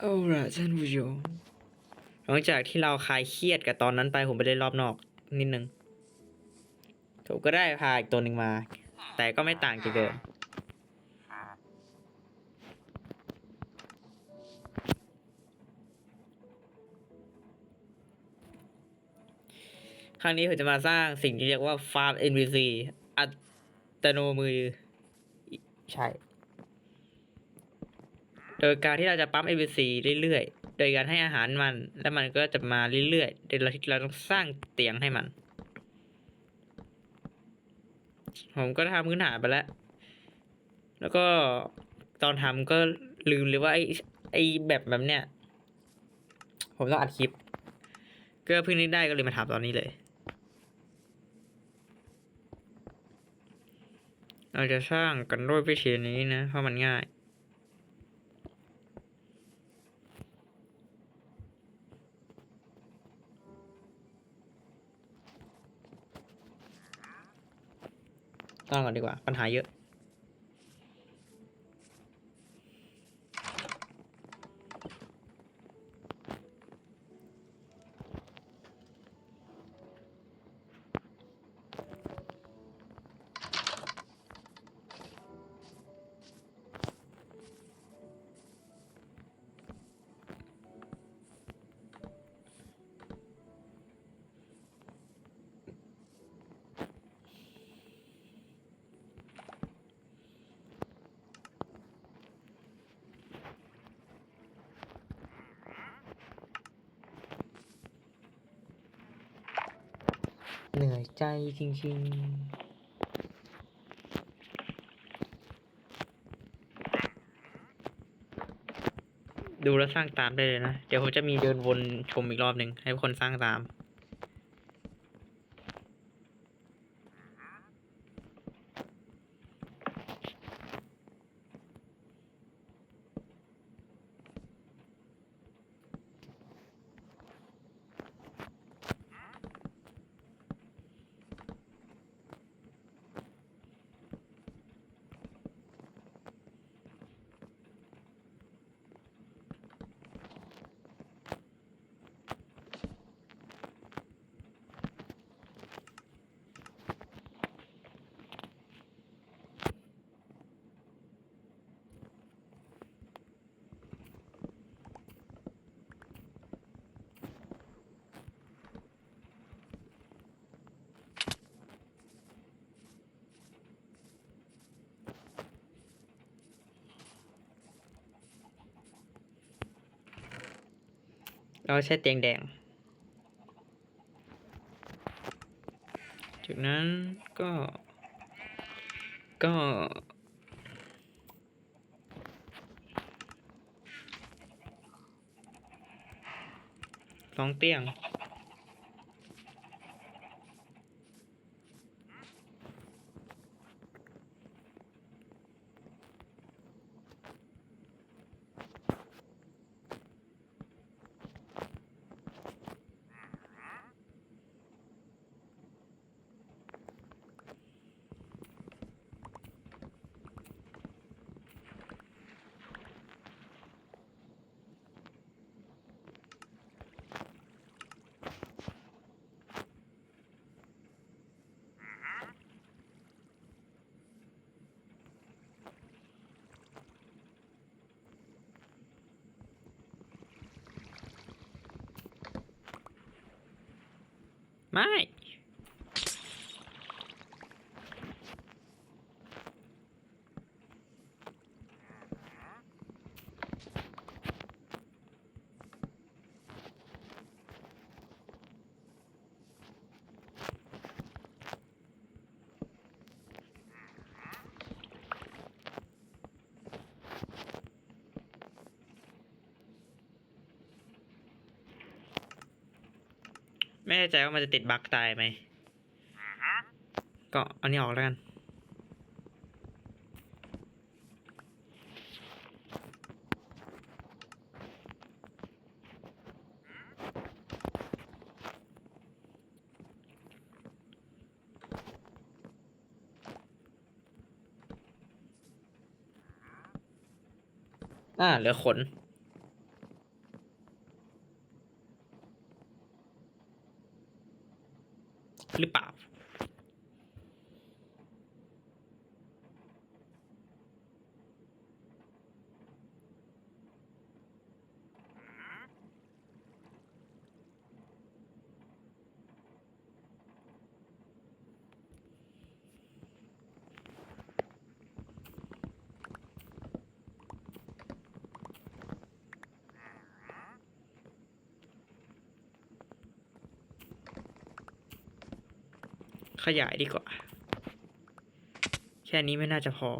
เอาล่ะท่านผู้ชมหลังจากที่เราคลายเครียดกับตอนนั้นไปผมไปเล่นรอบนอกนิดนึงผมก็ได้พาอีกตัวหนึ่งมา แต่ก็ไม่ต่างจากเดิมครั้งนี้ผมจะมาสร้างสิ่งที่เรียกว่าฟาร์ม NPC อัตโนมือ ใช่ โดยการที่เราจะปั๊ม NPC เรื่อยๆ โดยการให้อาหารมัน แล้วมันก็จะมาเรื่อยๆ โดยเราที่เราต้องสร้างเตียงให้มัน ผมก็ทำพื้นฐานไปแล้ว แล้วก็ตอนทำก็ลืมเลยว่าไอ้ไอ้แบบแบบเนี้ยผมต้องอัดคลิป ก็เพิ่งนึกได้ก็เลยมาทำตอนนี้เลย เราจะสร้างกันด้วยวิธีนี้นะ เพราะมันง่าย ต้องก่อนดีกว่า ปัญหาเยอะ เหนื่อยใจจริง ๆดูแล้วสร้างตามได้เลยนะ เดี๋ยวผมจะมีเดินวนชมอีกรอบหนึ่งให้คนสร้างตาม เราใช้เตียงแดง จากนั้นก็ ก็ สองเตียง ไม่ ไม่แน่ใจว่ามันจะติดบั๊กตายไหม ก็เอานี้ออกแล้วกัน อ่าเหลือขน ขยายดีกว่า แค่นี้ไม่น่าจะพอ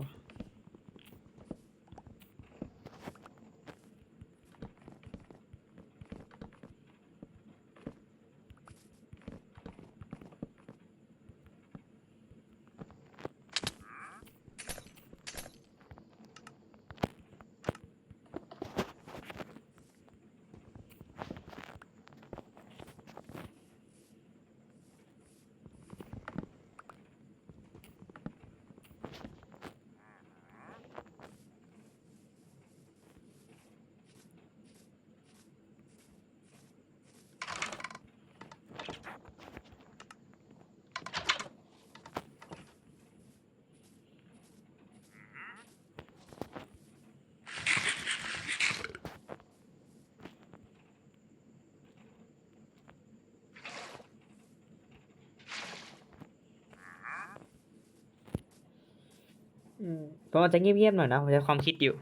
อืมก็จะเงียบๆหน่อยนะผมจะความคิดอยู่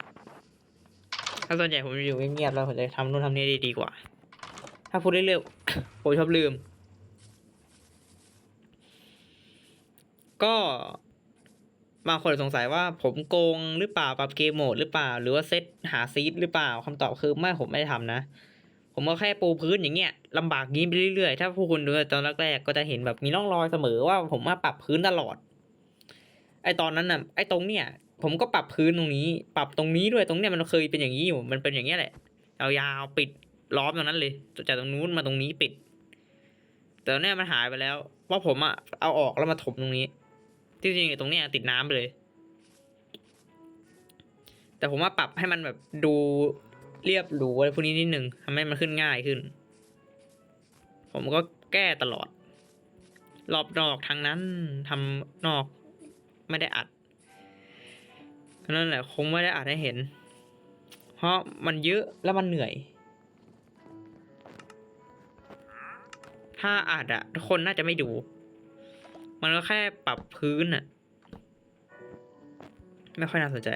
ถ้าส่วนใหญ่ผมจะอยู่เงียบๆแล้วผมจะทำนู่นทำนี่ได้ดีกว่า ถ้าพูดเรื่อยๆผมชอบลืม ก็บางคนสงสัยว่าผมโกงหรือเปล่าปรับเกมโหมดหรือเปล่า หรือว่าเซตหาซีดหรือเปล่าคำตอบคือไม่ผมไม่ได้ทำนะ ผมก็แค่ปูพื้นอย่างเงี้ยลำบากงี้ไปเรื่อยๆ ถ้าผู้คุณดูตอนแรกๆก็จะเห็นแบบมีร่องรอยเสมอว่าผมมาปรับพื้นตลอด ไอตอนนั้นน่ะไอตรงเนี้ยผมก็ปรับพื้นตรงนี้ ปรับตรงนี้ด้วยตรงเนี้ยมันเคยเป็นอย่างนี้อยู่ มันเป็นอย่างเงี้ยแหละยาวๆปิดล้อมตรงนั้นเลยจากตรงนู้นมาตรงนี้ปิด แต่เนี้ยมันหายไปแล้วเพราะผมอะเอาออกแล้วมาถมตรงนี้ ที่จริงไอตรงเนี้ยติดน้ำไปเลย แต่ผมว่าปรับให้มันแบบดูเรียบหรูอะไรพวกนี้นิดนึงทำให้มันขึ้นง่ายขึ้น ผมก็แก้ตลอด รอบนอกทางนั้นทำนอก ไม่ได้อัดนั่นแหละคงไม่ได้อัดให้เห็น เพราะมันเยอะแล้วมันเหนื่อย ถ้าอัดอะทุกคนน่าจะไม่ดู มันก็แค่ปรับพื้นอะไม่ค่อยน่าสนใจ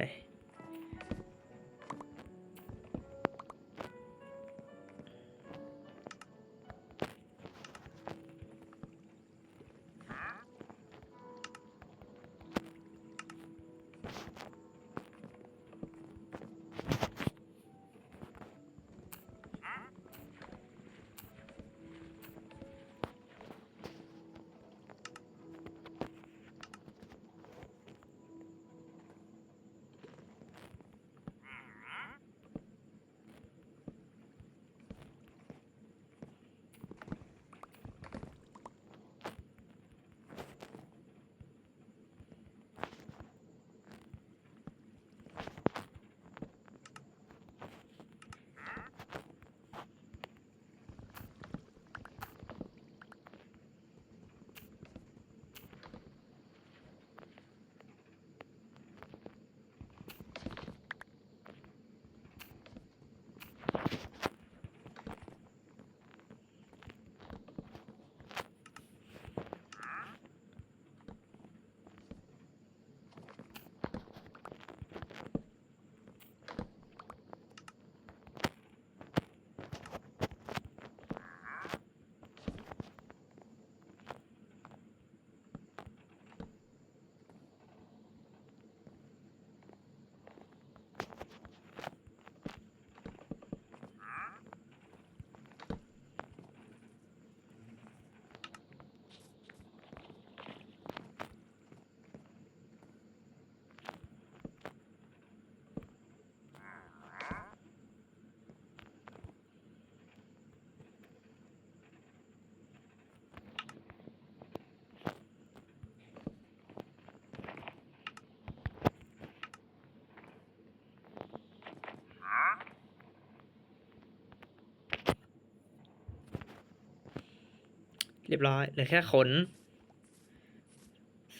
เรียบร้อยเหลือแค่ขน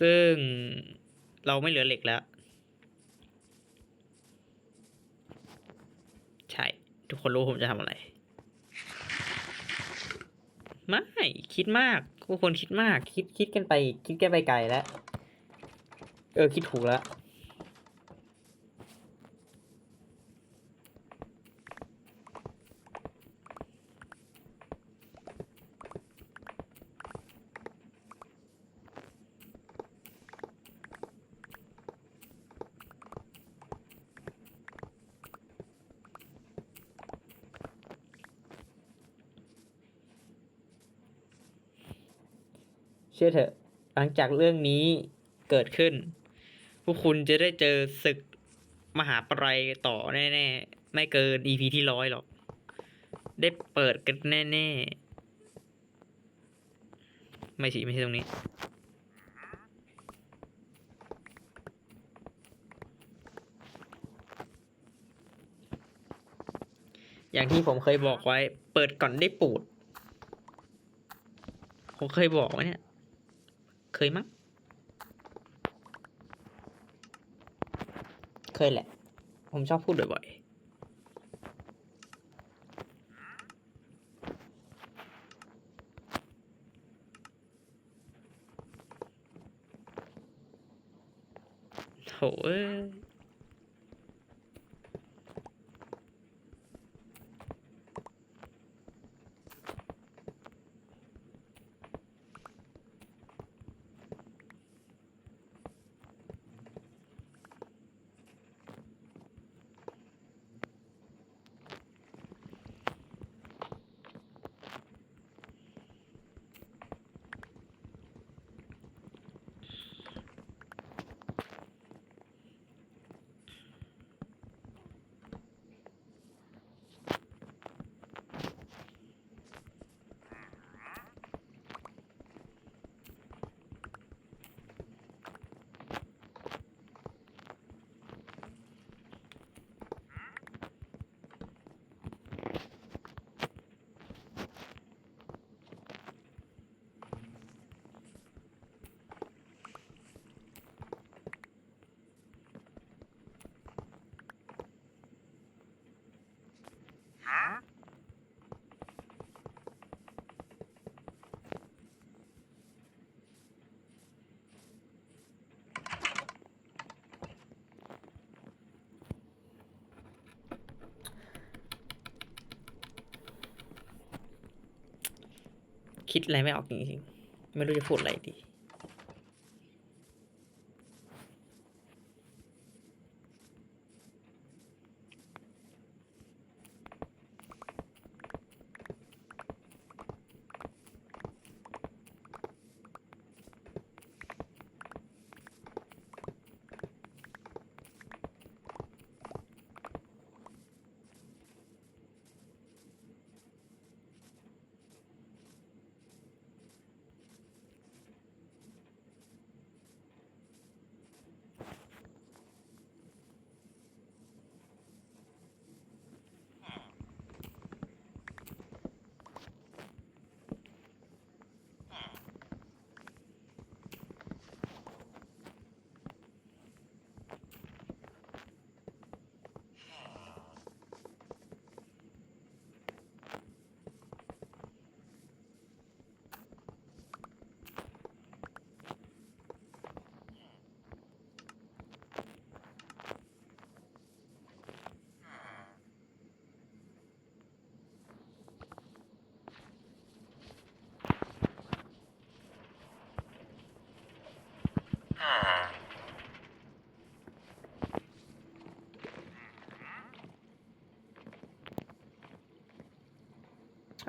ซึ่งเราไม่เหลือเหล็กแล้ว ใช่ ทุกคนรู้ผมจะทำอะไร ไม่ คิดมากทุกคนคิดมาก คิดคิดกันไป คิดกันไปไกลแล้ว เออ คิดถูกแล้ว เชื่อเถอะ หลังจากเรื่องนี้เกิดขึ้น พวกคุณจะได้เจอศึกมหาปรายต่อแน่ๆ ไม่เกิน EP ที่ร้อยหรอก ได้เปิดกันแน่ๆ ไม่สิไม่ใช่ตรงนี้ อย่างที่ผมเคยบอกไว้ เปิดก่อนได้ปูด ผมเคยบอกไว้เนี่ย เคยมั้ง เคยแหละ ผมชอบพูดบ่อยๆโถเอ้ย คิดอะไรไม่ออกจริงๆ ไม่รู้จะพูดอะไรดี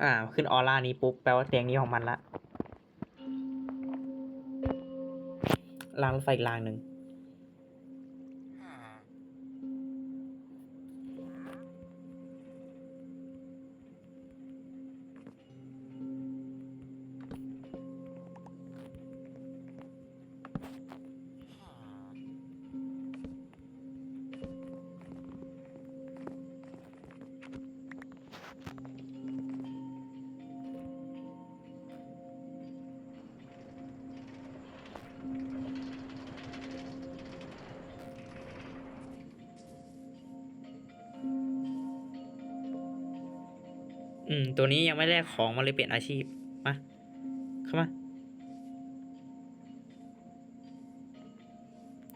อ่า ขึ้นออร่านี้ปุ๊บ แปลว่าเตียงนี้ของมันละรางรถไฟอีกรางหนึ่ง อืม ตัวนี้ยังไม่แลกของมาเลยเปลี่ยนอาชีพ มา เข้ามา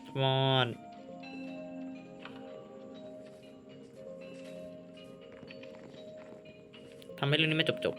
Come on ทำให้เรื่องนี้ไม่จบจบ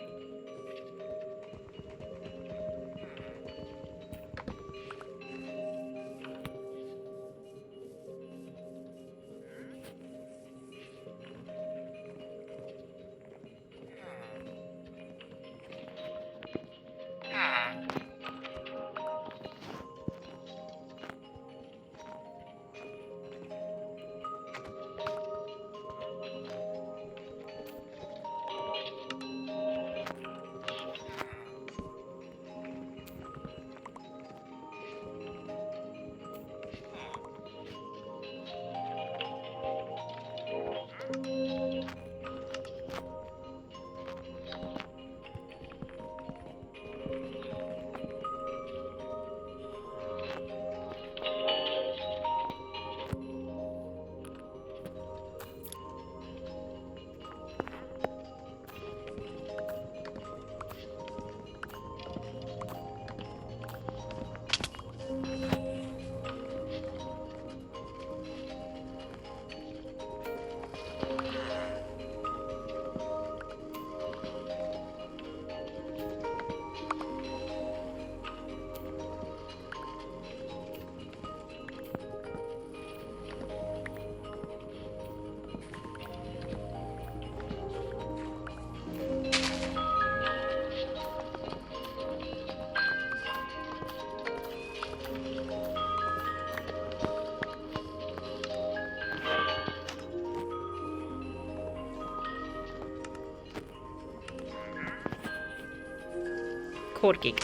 ตรเก่ง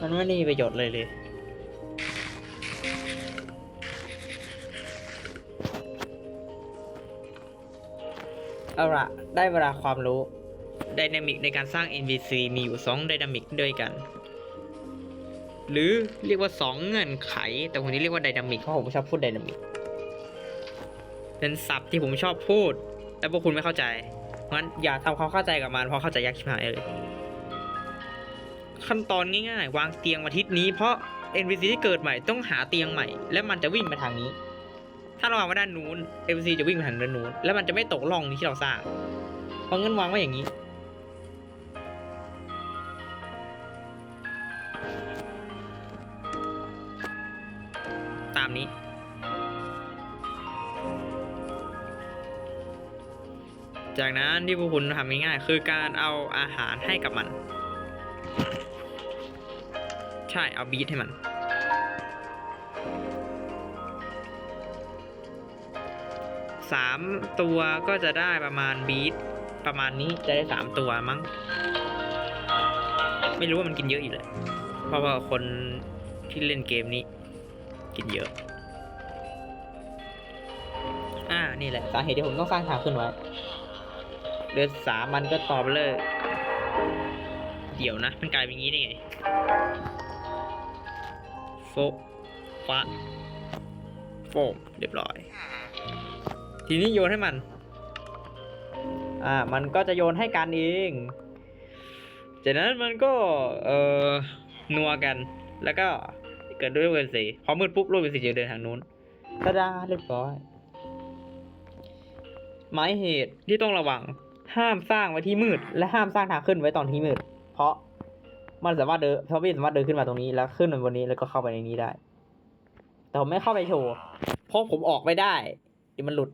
มันไม่ได้มีประโยชน์เลยเลย เอาละได้เวลาความรู้ไดนามิกในการสร้าง NPC มีอยู่2ไดนามิกด้วยกัน หรือเรียกว่า 2 เงื่อนไข แต่ผมนี้เรียกว่าไดนามิกเพราะผมชอบพูดไดนามิกเป็นศัพท์ที่ผมชอบพูด แต่พวกคุณไม่เข้าใจ งั้นอย่าทำความเข้าใจกับมันเพราะเข้าใจยากชิบหายเลย ขั้นตอนง่ายๆ วางเตียงมาทิศนี้เพราะ NPC ที่เกิดใหม่ต้องหาเตียงใหม่ และมันจะวิ่งมาทางนี้ ถ้าเราวางไว้ด้านนู้น NPC จะวิ่งมาทางด้านนู้น แล้วมันจะไม่ตกล่องนี้ที่เราสร้าง เพราะงั้นวางไว้อย่างนี้ จากนั้นที่พวกคุณทำง่ายๆคือการเอาอาหารให้กับมัน ใช่เอาบีทให้มัน สามตัวก็จะได้ประมาณบีทประมาณนี้จะได้สามตัวมั้ง ไม่รู้ว่ามันกินเยอะอยู่เลย เพราะว่าคนที่เล่นเกมนี้ กินเยอะอ่า นี่แหละ สาเหตุที่ผมต้องสร้างทางขึ้นไว้ เดือสามมันก็ตอบเลย เดี๋ยวนะ มันกลายเป็นงี้ได้ไงโฟฟะโฟมเรียบร้อย ทีนี้โยนให้มัน อ่า มันก็จะโยนให้กันเอง จากนั้นมันก็ เอ่อ นัวกัน แล้วก็เกิดด้วยเวรสี พอมืดปุ๊บโลกเวรสีจะเดินทางนู้นตาดาเรียบร้อย หมายเหตุที่ต้องระวัง ห้ามสร้างไว้ที่มืด และห้ามสร้างทางขึ้นไว้ตอนที่มืด เพราะมันสามารถเดินซอมบี้สามารถเดินขึ้นมาตรงนี้แล้วขึ้นมาบนนี้แล้วก็เข้าไปในนี้ได้ แต่ผมไม่เข้าไปโชว์เพราะผมออกไม่ได้เดี๋ยวมันหลุด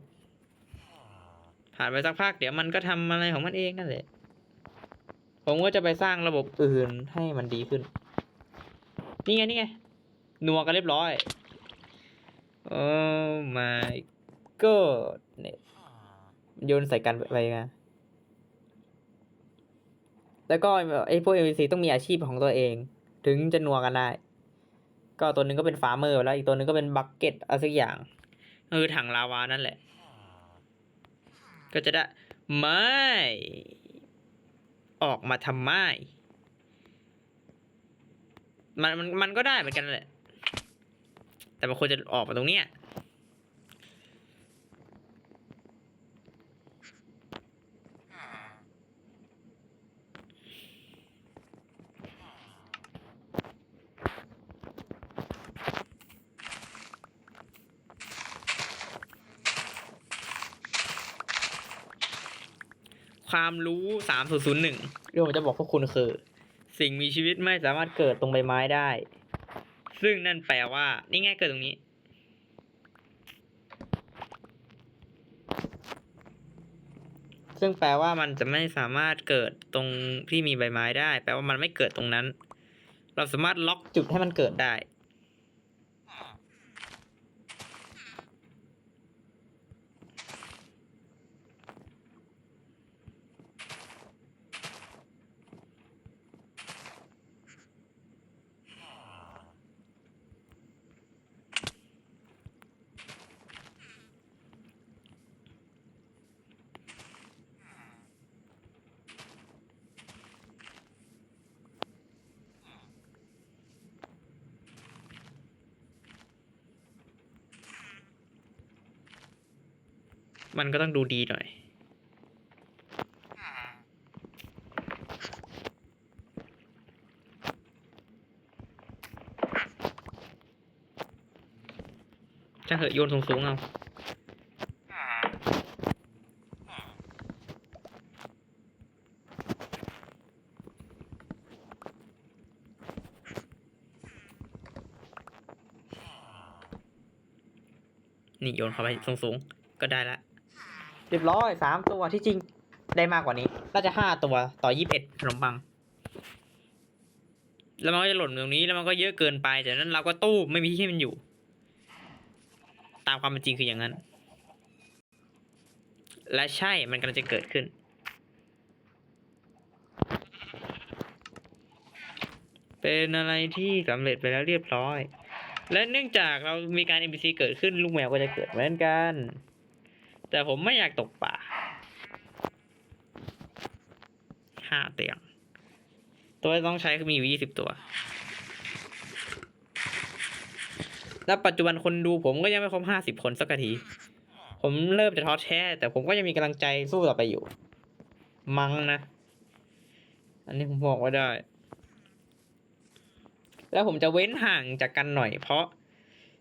ผ่านไปสักพักเดี๋ยวมันก็ทำอะไรของมันเองนั่นแหละผมก็จะไปสร้างระบบอื่นให้มันดีขึ้น นี่ไงนี่ไงนัวกันเรียบร้อยโอ้ my god เนี่ยโยนใส่กันไปไง แล้วก็ไอ้พวก NPC ต้องมีอาชีพของตัวเอง ถึงจะนัวกันได้ ก็ตัวหนึ่งก็เป็นฟาร์มเมอร์แล้วอีกตัวหนึ่งก็เป็นบักเก็ตอะไรสักอย่างเออถังลาวานั่นแหละ ก็จะได้ไม่ ออกมาทำไมมันมันมันก็ได้เหมือนกันแหละ แต่มันควรจะออกมาตรงเนี้ย ความรู้สามศูนย์ศูนย์หนึ่งเรื่องผมจะบอกพวกคุณคือ สิ่งมีชีวิตไม่สามารถเกิดตรงใบไม้ได้ ซึ่งนั่นแปลว่า นี่ไง่ายเกิดตรงนี้ ซึ่งแปลว่ามันจะไม่สามารถเกิดตรงที่มีใบไม้ได้ แปลว่ามันไม่เกิดตรงนั้น เราสามารถล็อกจุดให้มันเกิดได้ มันก็ต้องดูดีหน่อย จะเหอะโยนสูงๆเอานี่โยนเข้าไปสูงๆ ก็ได้ละ เรียบร้อยสามตัวที่จริงได้มากกว่านี้ น่าจะห้าตัวต่อยี่สิบเอ็ดขนมปัง แล้วมันก็จะหล่นตรงนี้แล้วมันก็เยอะเกินไปจากนั้นเราก็ตู้ไม่มีที่ให้มันอยู่ ตามความเป็นจริงคืออย่างนั้น และใช่มันกำลังจะเกิดขึ้น เป็นอะไรที่สำเร็จไปแล้วเรียบร้อย และเนื่องจากเรามีการ NPC เกิดขึ้นลูกแมวก็จะเกิดเหมือนกัน แต่ผมไม่อยากตกป่าห้าเตียง ตัวที่ต้องใช้คือมีอยู่ยี่สิบตัว แล้วปัจจุบันคนดูผมก็ยังไม่ครบห้าสิบคนสักที ผมเริ่มจะท้อแท้ แต่ผมก็ยังมีกำลังใจสู้ต่อไปอยู่ มั้งนะ อันนี้ผมบอกไว่าได้ แล้วผมจะเว้นห่างจากกันหน่อยเพราะ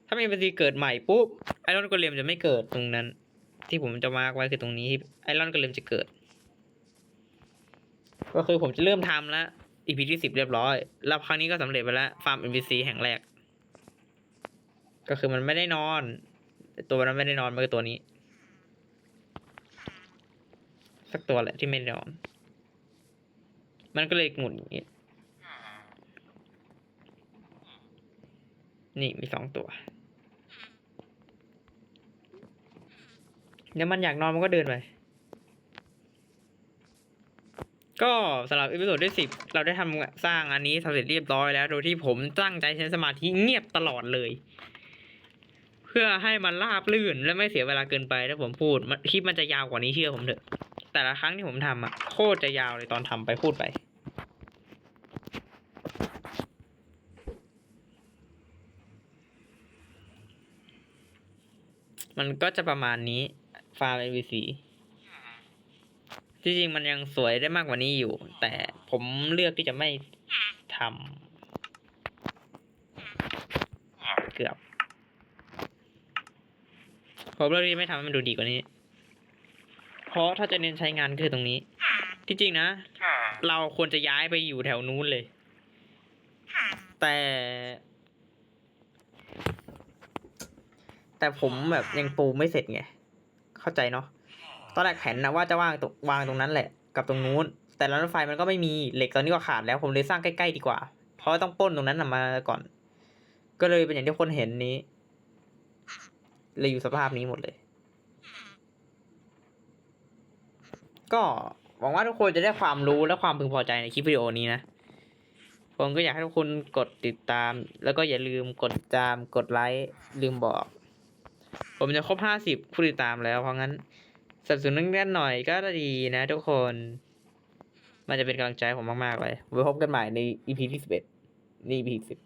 ถ้ามีป็นทีเกิดใหม่ปุ๊บไอรอนโกเลมจะไม่เกิดตรงนั้น ที่ผมจะมาร์กไว้คือตรงนี้ไอรอนโกเลมจะเกิด ก็คือผมจะเริ่มทำแล้ว EP ที่สิบเรียบร้อย แล้วครั้งนี้ก็สำเร็จไปแล้วฟาร์ม NPC แห่งแรก ก็คือมันไม่ได้นอน ตัวนั้นไม่ได้นอนมันคือตัวนี้ สักตัวแหละที่ไม่ได้นอน มันก็เลยหมุนอย่างนี้นี่มีสองตัว เดี๋ยวมันอยากนอนมันก็เดินไปก็สำหรับอีพิโซดที่สิบเราได้ทำสร้างอันนี้สำเร็จเรียบร้อยแล้ว โดยที่ผมตั้งใจใช้สมาธิเงียบตลอดเลย เพื่อให้มันราบลื่นและไม่เสียเวลาเกินไปถ้าผมพูดคลิปมันจะยาวกว่านี้เชื่อผมเถอะ แต่ละครั้งที่ผมทำอะโคตรจะยาวเลยตอนทำไปพูดไปมันก็จะประมาณนี้ ฟาร์ม NPC ที่จริงมันยังสวยได้มากกว่านี้อยู่ แต่ผมเลือกที่จะไม่ทำเกือบ ผมเลือกที่จะไม่ทำให้มันดูดีกว่านี้ เพราะถ้าจะเน้นใช้งานคือตรงนี้ ที่จริงนะ เราควรจะย้ายไปอยู่แถวนู้นเลย แต่แต่ผมแบบยังปูไม่เสร็จไง เข้าใจเนาะตอนแรกแผนนะว่าจะวางตรงวางตรงนั้นแหละ กับตรงนู้น แต่รถไฟมันก็ไม่มีเหล็กตอนนี้ก็ขาดแล้วผมเลยสร้างใกล้ๆดีกว่า เพราะต้องปล้นตรงนั้นนะมาก่อน ก็เลยเป็นอย่างที่คนเห็นนี้เลยอยู่สภาพนี้หมดเลย ก็หวังว่าทุกคนจะได้ความรู้และความพึงพอใจในคลิปวิดีโอนี้นะ ผมก็อยากให้ทุกคนกดติดตาม แล้วก็อย่าลืมกดติดตามกดไลค์ลืมบอก ผมจะครบห้าสิบผู้ติดตามแล้วเพราะงั้นสับสนุนเล่นหน่อยก็ดีนะทุกคน มันจะเป็นกำลังใจผมมาก ๆ เลยไว้พบกันใหม่ในอีพีที่สิบเอ็ดนี่อีพีสิบ